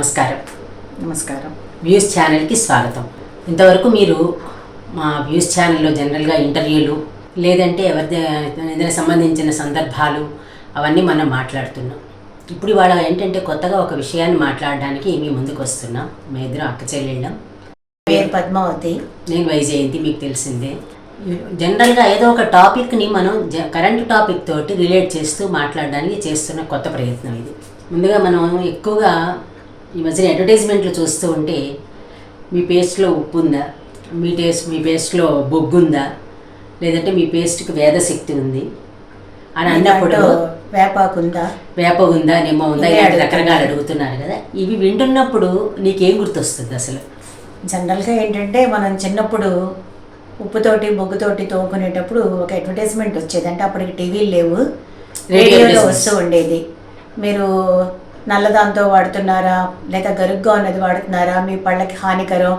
నమస్కారం. నమస్కారం. వ్యూస్ ఛానల్కి స్వాగతం. ఇంతవరకు మీరు మా వ్యూస్ ఛానల్లో జనరల్గా ఇంటర్వ్యూలు లేదంటే ఎవరి ఏదైనా సంబంధించిన సందర్భాలు అవన్నీ మనం మాట్లాడుతున్నాం. ఇప్పుడు ఇవాళ ఏంటంటే కొత్తగా ఒక విషయాన్ని మాట్లాడడానికి మీ ముందుకు వస్తున్నాం. మీ ఇద్దరం అక్క చెల్లెళ్ళం. పేరు పద్మావతి. నేను వైజయంతి మీకు తెలిసిందే. జనరల్గా ఏదో ఒక టాపిక్ని మనం జ కరెంట్ టాపిక్ తోటి రిలేట్ చేస్తూ మాట్లాడడానికి చేస్తున్న కొత్త ప్రయత్నం ఇది. ముందుగా మనం ఎక్కువగా ఈ మధ్యన అడ్వర్టైజ్మెంట్లు చూస్తూ ఉంటే మీ పేస్ట్లో ఉప్పు ఉందా మీ టేస్ట్ మీ పేస్ట్లో బొగ్గు ఉందా లేదంటే మీ పేస్ట్కి వేదశక్తి ఉంది? అని అన్నప్పుడు దాంట్లో వేపాకు ఉందా వేప ఉందా? నిమ్మ ఉందా ఇలాంటి. రకరకాలు అడుగుతున్నారు కదా. ఇవి వింటున్నప్పుడు నీకేం గుర్తొస్తుంది అసలు? జనరల్గా ఏంటంటే మనం చిన్నప్పుడు ఉప్పుతోటి బొగ్గుతోటి తోముకునేటప్పుడు ఒక అడ్వర్టైజ్మెంట్ వచ్చేది. అంటే అప్పటికి టీవీలు లేవు. రేడియో రేడియోలో. వస్తూ ఉండేది. మీరు నల్లదాంతో వాడుతున్నారా? లేదా గరుగ్గా ఉన్నది వాడుతున్నారా? మీ పళ్ళకి హానికరం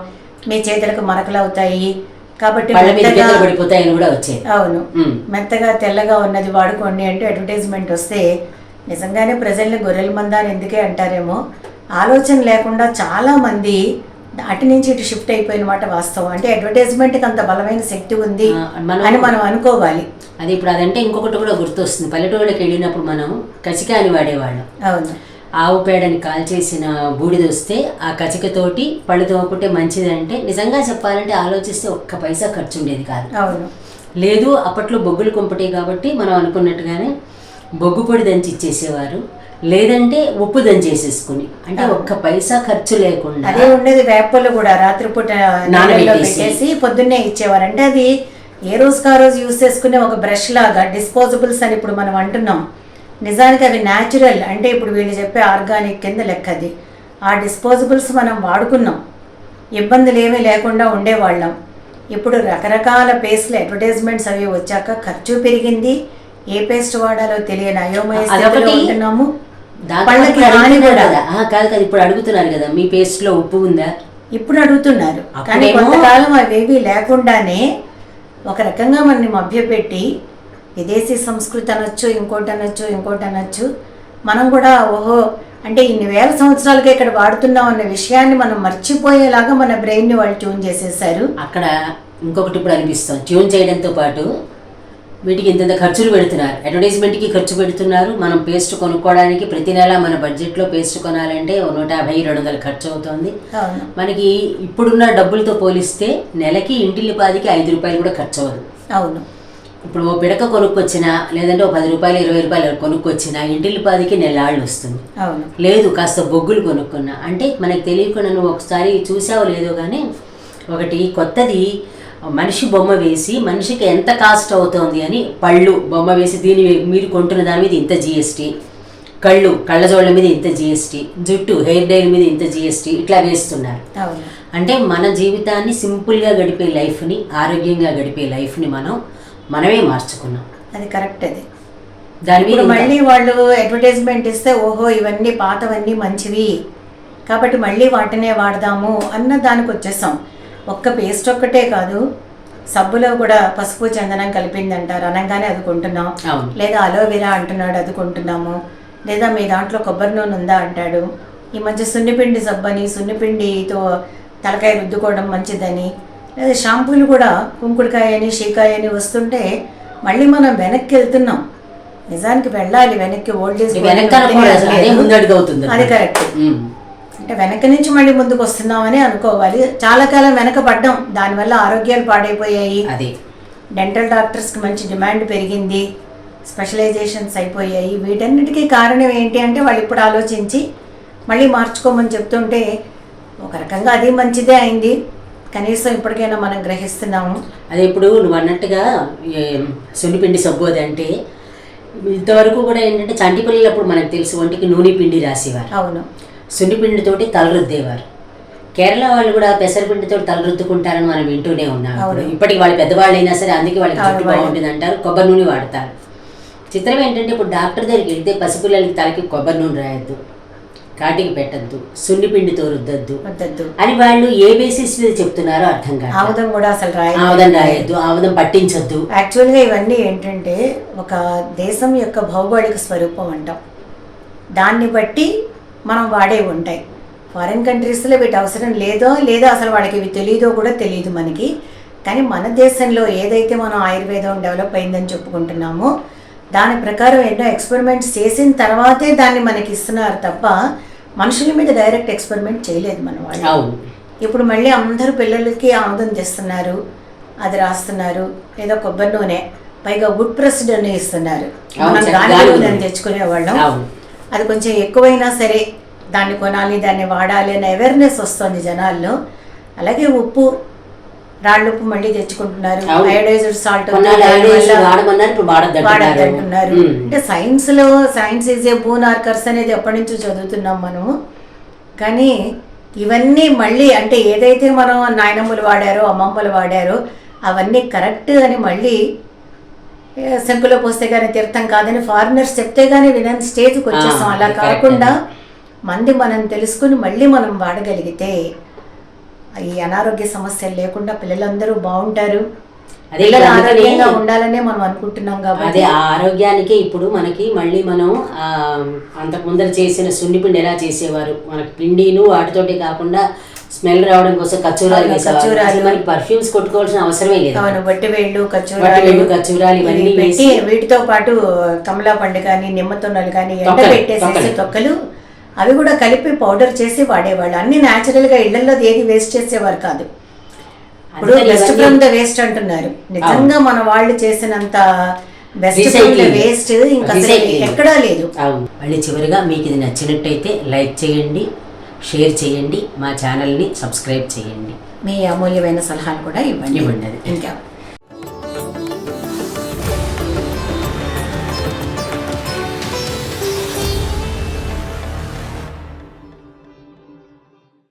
మీ చేతులకు మరకలు అవుతాయి. కాబట్టి అవును. మెత్తగా తెల్లగా ఉన్నది వాడుకోండి అంటే అడ్వర్టైజ్మెంట్ వస్తే నిజంగానే ప్రజల్ని గొర్రెల మంద అని ఎందుకే అంటారేమో? ఆలోచన లేకుండా చాలా మంది అటు నుంచి ఇటు షిఫ్ట్ అయిపోయిన మాట వాస్తవం. అంటే అడ్వర్టైజ్మెంట్కి అంత బలమైన శక్తి ఉంది అని మనం అనుకోవాలి. అది ఇప్పుడు అదంటే ఇంకొకటి కూడా గుర్తొస్తుంది. పల్లెటూళ్ళకి వెళ్ళినప్పుడు మనం కచికాని వాడేవాళ్ళం. అవును. ఆవు పేడని కాల్చేసిన బూడిద వస్తే ఆ కచికతోటి పళ్ళు తోముకుంటే మంచిదంటే నిజంగా చెప్పాలంటే ఆలోచిస్తే ఒక్క పైసా ఖర్చు ఉండేది కాదు లేదు అప్పట్లో బొగ్గులు కుంపటే కాబట్టి మనం అనుకున్నట్టుగానే బొగ్గు పొడి దంచి ఇచ్చేసేవారు లేదంటే ఉప్పు దంచేసేసుకుని. అంటే ఒక్క పైసా ఖర్చు లేకుండా అదే ఉండేది వేపలు కూడా రాత్రిపూట. పెట్టేసి పొద్దున్నే ఇచ్చేవారు అంటే అది ఏ రోజుకి ఆ రోజు యూస్ చేసుకునే ఒక బ్రష్ లాగా డిస్పోజబుల్స్ అని ఇప్పుడు మనం అంటున్నాం. నిజానికి అవి న్యాచురల్ అంటే ఇప్పుడు వీళ్ళు చెప్పే ఆర్గానిక్ కింద లెక్క అది. ఆ డిస్పోజబుల్స్ మనం వాడుకున్నాం. ఇబ్బందులు ఏమీ లేకుండా ఉండేవాళ్ళం. ఇప్పుడు రకరకాల పేస్ట్లు అడ్వర్టైజ్మెంట్స్ అవి వచ్చాక ఖర్చు పెరిగింది. ఏ పేస్ట్ వాడాలో తెలియని అయోమయ స్థితిలో ఉంటున్నాము. పళ్ళకి కూడా. కదా. కాదు ఇప్పుడు అడుగుతున్నారు కదా మీ పేస్ట్లో ఉప్పు ఉందా? ఇప్పుడు అడుగుతున్నారు. కానీ కొంతకాలం అవేవి లేకుండానే ఒక రకంగా మనని మభ్యపెట్టి విదేశీ సంస్కృతి అనొచ్చు ఇంకోటి అనొచ్చు ఇంకోటి అనొచ్చు. మనం కూడా ఓహో అంటే ఇన్ని వేల సంవత్సరాలుగా ఇక్కడ వాడుతున్నాం అన్న విషయాన్ని మనం మర్చిపోయేలాగా మన బ్రెయిన్ని వాళ్ళు ట్యూన్ చేసేసారు అక్కడ ఇంకొకటి ఇప్పుడు అనిపిస్తాం ట్యూన్ చేయడంతో పాటు వీటికి ఇంత ఖర్చులు పెడుతున్నారు. అడ్వర్టైజ్మెంట్కి ఖర్చు పెడుతున్నారు. మనం పేస్ట్ కొనుక్కోవడానికి ప్రతి నెల మన బడ్జెట్లో పేస్ట్ కొనాలంటే నూట యాభై రెండు వందలు ఖర్చు అవుతుంది. మనకి ఇప్పుడున్న డబ్బులతో పోలిస్తే నెలకి ఇంటిల్లిపాదికి ఐదు రూపాయలు కూడా ఖర్చు అవ్వదు. అవును. ఇప్పుడు ఓ పిడక కొనుక్కొచ్చినా లేదంటే ఓ పది రూపాయలు ఇరవై రూపాయలు కొనుక్కొచ్చినా ఇంటిల్లిపాదికి నెలాళ్ళు వస్తుంది. లేదు కాస్త బొగ్గులు కొనుక్కున్నా. అంటే మనకి తెలియకుండా నువ్వు ఒకసారి చూసావో లేదో కానీ ఒకటి కొత్తది మనిషి బొమ్మ వేసి మనిషికి ఎంత కాస్ట్ అవుతోంది అని పళ్ళు బొమ్మ వేసి దీని మీరు కొంటున్న దాని మీద ఇంత జిఎస్టీ కళ్ళు కళ్ళజోళ్ళ మీద ఇంత జిఎస్టీ జుట్టు హెయిర్ డైల్ మీద ఇంత జిఎస్టీ ఇట్లా వేస్తున్నారు. అంటే మన జీవితాన్ని సింపుల్గా గడిపే లైఫ్ని ఆరోగ్యంగా గడిపే లైఫ్ని మనం మనమే మార్చుకున్నాం. అది కరెక్ట్ అది. దాని మీద మళ్ళీ వాళ్ళు అడ్వర్టైజ్మెంట్ ఇస్తే ఓహో ఇవన్నీ పాతవన్నీ మంచివి. కాబట్టి మళ్ళీ వాటినే వాడదాము అన్న దానికి వచ్చేసాం. ఒక్క పేస్ట్ ఒక్కటే కాదు సబ్బులో కూడా పసుపు చందనం కలిపింది అంటారు అనగానే అది కొంటున్నాం లేదా అలోవెరా అంటున్నాడు అది కొంటున్నాము లేదా మీ దాంట్లో కొబ్బరి నూనె ఉందా అంటాడు. ఈ మధ్య సున్నిపిండి సబ్బని సున్నిపిండితో తలకాయ రుద్దుకోవడం మంచిదని. లేదా షాంపూలు కూడా కుంకుడుకాయ అని షీకాయ అని వస్తుంటే మళ్ళీ మనం వెనక్కి వెళ్తున్నాం. నిజానికి వెళ్ళాలి వెనక్కి ఓల్డ్ ఏజ్ అదే కరెక్ట్. అంటే వెనక నుంచి మళ్ళీ ముందుకు వస్తున్నామని అనుకోవాలి. చాలా కాలం వెనక పడ్డాం. దానివల్ల ఆరోగ్యాలు పాడైపోయాయి. అదే. డెంటల్ డాక్టర్స్కి మంచి డిమాండ్ పెరిగింది. స్పెషలైజేషన్స్ అయిపోయాయి. వీటన్నిటికీ కారణం ఏంటి అంటే వాళ్ళు ఇప్పుడు ఆలోచించి మళ్ళీ మార్చుకోమని చెప్తుంటే ఒక రకంగా అది మంచిదే అయింది. కనీసం ఇప్పటికైనా మనం గ్రహిస్తున్నాము. అదే ఇప్పుడు నువ్వు అన్నట్టుగా సున్నిపిండి సబ్బు అది అంటే ఇంతవరకు కూడా ఏంటంటే చంటి పిల్లలప్పుడు మనకు తెలుసు ఒంటికి నూనె పిండి రాసేవారు. అవును. సున్నిపిండితోటి తలరుద్దేవారు కేరళ వాళ్ళు కూడా పెసరపిండితో తలరుద్దుకుంటారని మనం వింటూనే ఉన్నాం. ఇప్పటికి వాళ్ళు పెద్దవాళ్ళు అయినా సరే అందుకే వాళ్ళకి జుట్టు. బాగుంటుంది అంటారు కొబ్బరి నూనె వాడతారు. చిత్రం ఏంటంటే ఇప్పుడు డాక్టర్ దగ్గరికి వెళ్తే పసిపిల్లలకి తలకి కొబ్బరి నూనె రాయొద్దు. కాటికి పెట్టద్దు సున్నిపిండితో రుద్దద్దు వద్దద్దు. అని వాళ్ళు ఏ బేసిస్ మీద చెప్తున్నారో అర్థం కాదు ఆముదం కూడా అసలు ఆముదం రాయి రాయొద్దు ఆముదం పట్టించొద్దు. యాక్చువల్గా ఇవన్నీ ఏంటంటే ఒక దేశం యొక్క భౌగోళిక స్వరూపం అంటాం. దాన్ని బట్టి మనం వాడే ఉంటాయి. ఫారిన్ కంట్రీస్లో వీటి అవసరం లేదో లేదా అసలు వాళ్ళకి ఇవి తెలియదో కూడా తెలియదు మనకి. కానీ మన దేశంలో ఏదైతే మనం ఆయుర్వేదం డెవలప్ అయిందని చెప్పుకుంటున్నామో దాని ప్రకారం ఎన్నో ఎక్స్పెరిమెంట్స్ చేసిన తర్వాతే దాన్ని మనకి ఇస్తున్నారు తప్ప మనుషుల మీద డైరెక్ట్ ఎక్స్పెరిమెంట్ చేయలేదు మన వాళ్ళు. ఇప్పుడు మళ్ళీ అందరూ పిల్లలకి ఆముదం తెస్తున్నారు అది రాస్తున్నారు ఏదో కొబ్బరి నూనె పైగా వుడ్ ప్రెస్డ్ అని ఇస్తున్నారు. మనం గాలి నూనె. తెచ్చుకునేవాళ్ళం అవును. అది కొంచెం ఎక్కువైనా సరే దాన్ని కొనాలి దాన్ని వాడాలి అనే అవేర్నెస్ వస్తుంది జనాల్లో. అలాగే ఉప్పు రాళ్ళు ఉప్పు మళ్ళీ తెచ్చుకుంటున్నారు. అవును. అయోడైజ్డ్ సాల్ట్ వాడద్దంటున్నారు. అంటే సైన్స్లో science is a boon or curse అనేది ఎప్పటి నుంచో చదువుతున్నాం మనము. కానీ ఇవన్నీ మళ్ళీ అంటే ఏదైతే మనం నాయనమ్మలు వాడారో అమ్మమ్మలు వాడారో అవన్నీ కరెక్ట్ అని మళ్ళీ శంకులో పోస్తే కానీ తీర్థం కాదని ఫారినర్స్ చెప్తే కానీ వినని స్టేజ్కి వచ్చేస్తాం. అలా కాకుండా మంది మనం తెలుసుకుని మళ్ళీ మనం వాడగలిగితే ఈ అనారోగ్య సమస్యలు లేకుండా పిల్లలందరూ బాగుంటారు. అదే పిల్లలు ఆరోగ్యంగా ఉండాలనే మనం అనుకుంటున్నాం కాబట్టి. అదే ఆరోగ్యానికే ఇప్పుడు మనకి మళ్ళీ మనం అంతకు ముందర చేసిన సున్ని పిండి ఎలా చేసేవారు? మనకి పిండిను వాటితోటి కాకుండా స్మెల్ రావడం కోసం కచ్చూరాలు అవును, వేసేవారు. కచ్చూరాలు. అసలు మనకి పర్ఫ్యూమ్స్ కొట్టుకోవాల్సిన అవసరమే లేదు. అవును వట్టి వేళ్ళు వట్టి కచ్చూరాలు ఇవన్నీ వీటితో పాటు కమలా పండు కానీ నిమ్మతొన్నలు కానీ ఎండ పెట్టేసేసి తొక్కలు. అవి కూడా కలిపి పౌడర్ చేసి వాడేవాళ్ళు. అన్ని న్యాచురల్గా ఇళ్ళలో ఏది వేస్ట్ చేసేవారు కాదు. ఇప్పుడు బెస్ట్ ఫ్రమ్ ద వేస్ట్ అంటున్నారు. నిజంగా మన వాళ్ళు చేసినంత best from the Recycling. Waste ఇంకా. ఎక్కడా లేదు. మళ్ళీ చివరిగా మీకు ఇది నచ్చినట్టయితే లైక్ చేయండి షేర్ చేయండి మా ఛానల్ని సబ్స్క్రైబ్ చేయండి. మీ అమూల్యమైన సలహాలు కూడా ఇవ్వండి. ఇవ్వండి. ఇంకా